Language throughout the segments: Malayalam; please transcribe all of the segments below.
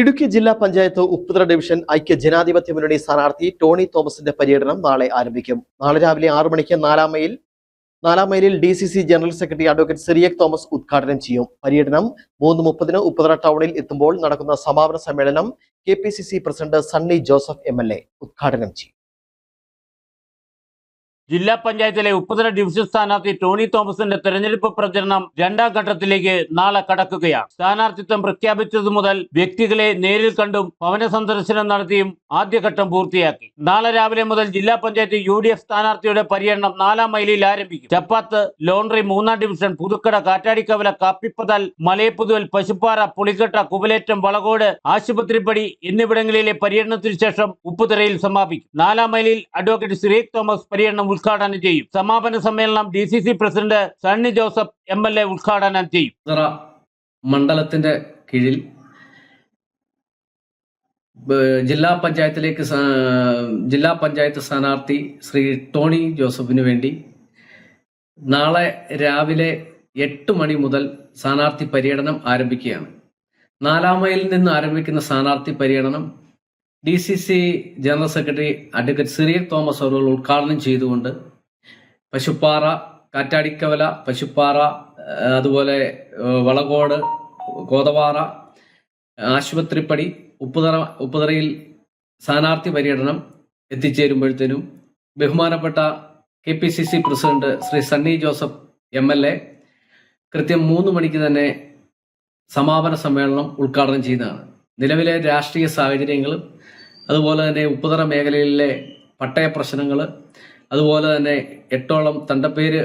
ഇടുക്കി ജില്ലാ പഞ്ചായത്ത് ഉപ്പുതറ ഡിവിഷൻ ഐക്യ ജനാധിപത്യ മുന്നണി സ്ഥാനാർത്ഥി ടോണി തോമസിന്റെ പര്യടനം നാളെ ആരംഭിക്കും. നാളെ രാവിലെ ആറു മണിക്ക് നാലാം മൈൽ നാലാം മൈലിൽ D C C general secretary advocate Cyriac Thomas ഉദ്ഘാടനം ചെയ്യും. പര്യടനം മൂന്ന് മുപ്പതിന് ഉപ്പുതറ ടൗണിൽ എത്തുമ്പോൾ നടക്കുന്ന സമാപന സമ്മേളനം K P C C president Sunny Joseph M L A ഉദ്ഘാടനം ചെയ്യും. ജില്ലാ പഞ്ചായത്തിലെ ഉപ്പുതല ഡിവിഷൻ സ്ഥാനാർത്ഥി ടോണി തോമസിന്റെ തെരഞ്ഞെടുപ്പ് പ്രചരണം രണ്ടാം ഘട്ടത്തിലേക്ക് നാളെ കടക്കുകയാണ്. സ്ഥാനാർത്ഥിത്വം പ്രഖ്യാപിച്ചതു മുതൽ വ്യക്തികളെ നേരിൽ കണ്ടും ഭവന സന്ദർശനം നടത്തിയും ആദ്യഘട്ടം പൂർത്തിയാക്കി. നാളെ രാവിലെ മുതൽ ജില്ലാ പഞ്ചായത്ത് യു ഡി എഫ് സ്ഥാനാർത്ഥിയുടെ പര്യടനം നാലാം മൈലിൽ ആരംഭിക്കും. ചപ്പാത്ത് ലോണ്ടറി മൂന്നാം ഡിവിഷൻ പുതുക്കട കാറ്റാടിക്കവല കാപ്പിപ്പതൽ മലയപ്പുതുവൽ പശുപ്പാറ പുളിക്കട്ട കുവലേറ്റം വളകോട് ആശുപത്രിപ്പടി എന്നിവിടങ്ങളിലെ പര്യടനത്തിനു ശേഷം ഉപ്പുതറയിൽ സമാപിക്കും. നാലാം മൈലിൽ അഡ്വക്കേറ്റ് സിറേഖ് തോമസ് പര്യടനം ഉദ്ഘാടനം ചെയ്യും. സമാപന സമ്മേളനം D C C president Sunny Joseph M L A ഉദ്ഘാടനം ചെയ്യും. മണ്ഡലത്തിന്റെ കീഴിൽ ജില്ലാ പഞ്ചായത്തിലേക്ക് ജില്ലാ പഞ്ചായത്ത് സ്ഥാനാർത്ഥി ശ്രീ ടോണി ജോസഫിന് വേണ്ടി നാളെ രാവിലെ എട്ട് മണി മുതൽ സ്ഥാനാർത്ഥി പര്യടനം ആരംഭിക്കുകയാണ്. നാലാം മൈലിൽ നിന്ന് ആരംഭിക്കുന്ന സ്ഥാനാർത്ഥി പര്യടനം D C C general secretary advocate Cyriac Thomas അവർ ഉദ്ഘാടനം ചെയ്തുകൊണ്ട് പശുപ്പാറ കാറ്റാടിക്കവല പശുപ്പാറ അതുപോലെ വളകോട് കോതവാറ ആശുപത്രിപ്പടി ഉപ്പുതറ ഉപ്പുതറയിൽ സ്ഥാനാർത്ഥി പര്യടനം എത്തിച്ചേരുമ്പോഴത്തേനും ബഹുമാനപ്പെട്ട K P C C president Shri Sunny Joseph M L A കൃത്യം മൂന്ന് മണിക്ക് തന്നെ സമാപന സമ്മേളനം ഉദ്ഘാടനം ചെയ്യുന്നതാണ്. നിലവിലെ രാഷ്ട്രീയ സാഹചര്യങ്ങളും അതുപോലെ തന്നെ ഉപ്പുതറ മേഖലയിലെ പട്ടയ പ്രശ്നങ്ങൾ അതുപോലെ തന്നെ എട്ടോളം തണ്ടപ്പേര്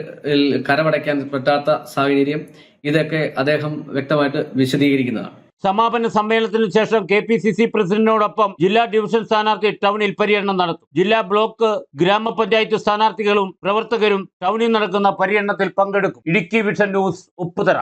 കരമടയ്ക്കാൻ പറ്റാത്ത സാഹചര്യം ഇതൊക്കെ അദ്ദേഹം വ്യക്തമായിട്ട് വിശദീകരിക്കുന്നതാണ്. സമാപന സമ്മേളനത്തിനു ശേഷം കെ പി സി സി പ്രസിഡന്റിനോടൊപ്പം ജില്ലാ ഡിവിഷൻ സ്ഥാനാർത്ഥി ടൗണിൽ പര്യടനം നടത്തും. ജില്ലാ ബ്ലോക്ക് ഗ്രാമപഞ്ചായത്ത് സ്ഥാനാർത്ഥികളും പ്രവർത്തകരും ടൗണിൽ നടക്കുന്ന പര്യടനത്തിൽ പങ്കെടുക്കും. Idukki vision news Upputhara.